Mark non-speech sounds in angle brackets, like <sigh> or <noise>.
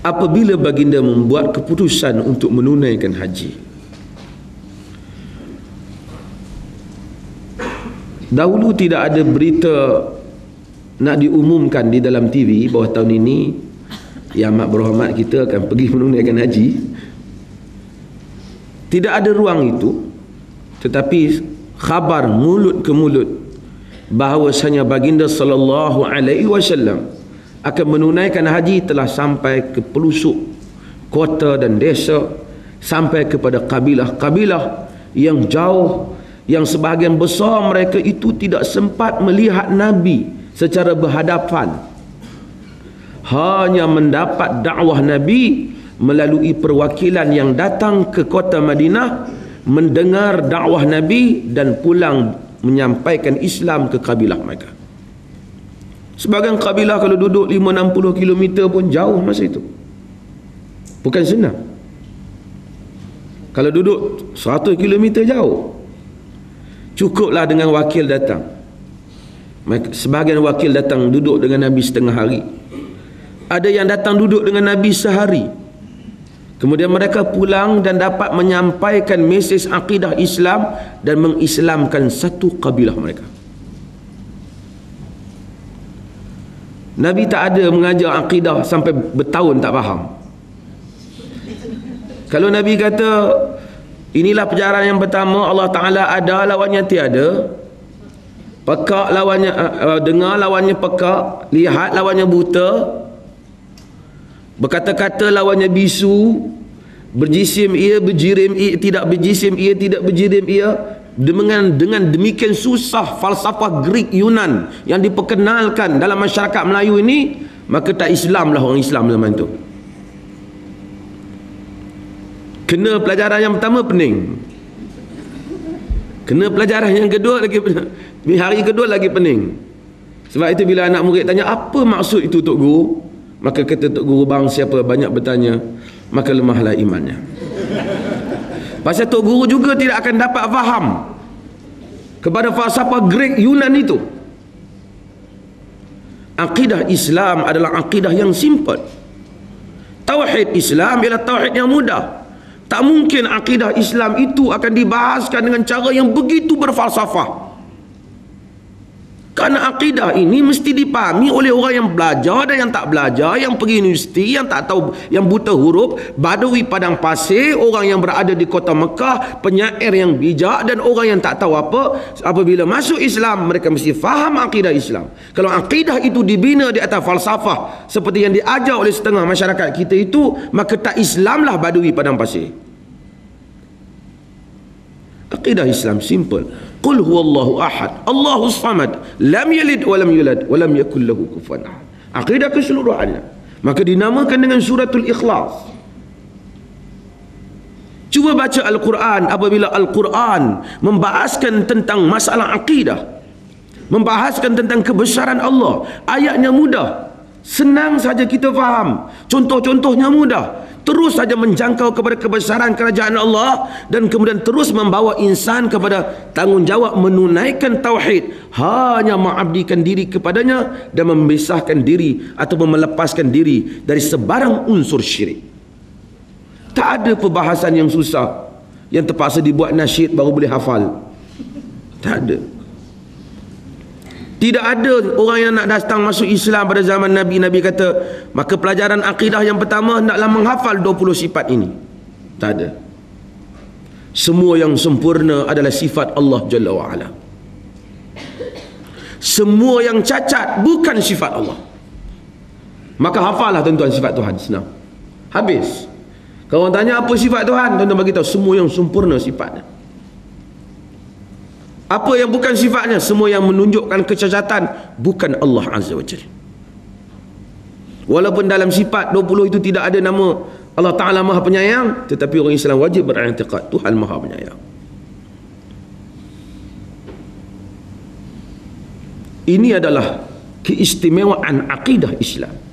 apabila baginda membuat keputusan untuk menunaikan haji dahulu tidak ada berita nak diumumkan di dalam TV bahawa tahun ini yang amat berhormat kita akan pergi <laughs> menunaikan haji. Tidak ada ruang itu tetapi khabar mulut ke mulut bahawasanya baginda sallallahu alaihi wasallam akan menunaikan haji telah sampai ke pelosok kota dan desa sampai kepada kabilah-kabilah yang jauh yang sebahagian besar mereka itu tidak sempat melihat Nabi secara berhadapan. Hanya mendapat dakwah Nabi melalui perwakilan yang datang ke kota Madinah mendengar dakwah Nabi dan pulang menyampaikan Islam ke kabilah mereka sebagian kabilah kalau duduk 5-60 km pun jauh masa itu. Bukan senang kalau duduk 100 km jauh cukuplah dengan wakil datang. Sebahagian wakil datang duduk dengan Nabi setengah hari. Ada yang datang duduk dengan Nabi sehari. Kemudian mereka pulang dan dapat menyampaikan mesej akidah Islam dan mengislamkan satu kabilah mereka Nabi tak ada mengajar akidah sampai bertahun tak faham. Kalau Nabi kata Inilah perjalanan yang pertama Allah Ta'ala ada lawannya tiada. Pekak lawannya uh, Dengar lawannya pekak Lihat lawannya buta. Berkata-kata lawannya bisu Berjisim ia berjirim ia Tidak berjisim ia tidak berjirim ia dengan dengan demikian susah falsafah Greek Yunan yang diperkenalkan dalam masyarakat Melayu ini maka tak Islam lah orang Islam zaman itu kena pelajaran yang pertama pening. Kena pelajaran yang kedua lagi pening. Hari kedua lagi pening. Sebab itu bila anak murid tanya apa maksud itu Tok Guru? Maka kata Tok Guru bang siapa? Banyak bertanya maka lemahlah imannya pasal Tok Guru juga tidak akan dapat faham kepada falsafah Greek Yunan itu. Akidah Islam adalah akidah yang simple. Tauhid Islam ialah tauhid yang mudah. Tak mungkin akidah Islam itu akan dibahaskan dengan cara yang begitu berfalsafah. Kerana akidah ini mesti dipahami oleh orang yang belajar dan yang tak belajar, yang pergi universiti, yang tak tahu, yang buta huruf, badui padang pasir, orang yang berada di kota Mekah, penyair yang bijak dan orang yang tak tahu apa, apabila masuk Islam, mereka mesti faham akidah Islam. Kalau akidah itu dibina di atas falsafah, seperti yang diajar oleh setengah masyarakat kita itu, maka tak Islamlah badui padang pasir. Akidah Islam simple. Qul huwallahu ahad. Allahu samad. Lam yalid wa lam yulad wa lam yakul lahu kufuwan ahad. Akidah keseluruhannya. Maka dinamakan dengan suratul ikhlas. Cuba baca Al-Quran apabila Al-Quran membahaskan tentang masalah akidah. Membahaskan tentang kebesaran Allah. Ayatnya mudah. Senang saja kita faham. Contoh-contohnya mudah. Terus saja menjangkau kepada kebesaran kerajaan Allah dan kemudian terus membawa insan kepada tanggungjawab menunaikan tauhid. Hanya mengabdikan diri kepadanya dan memisahkan diri atau melepaskan diri dari sebarang unsur syirik. Tak ada perbahasan yang susah. Yang terpaksa dibuat nasyid baru boleh hafal. Tak ada tidak ada orang yang nak datang masuk Islam pada zaman Nabi. Nabi kata, maka pelajaran akidah yang pertama naklah menghafal 20 sifat ini. Tak ada. Semua yang sempurna adalah sifat Allah Jalla wa'ala. Semua yang cacat bukan sifat Allah. Maka hafallah tuan-tuan sifat Tuhan. Senang. Habis. Kalau orang tanya apa sifat Tuhan, tuan-tuan bagi tahu semua yang sempurna sifatnya. Apa yang bukan sifatnya? Semua yang menunjukkan kecacatan Bukan Allah Azza wa Jal Walaupun dalam sifat 20 itu tidak ada nama Allah Ta'ala Maha Penyayang Tetapi orang Islam wajib berantiqat Tuhan Maha Penyayang. Ini adalah keistimewaan akidah Islam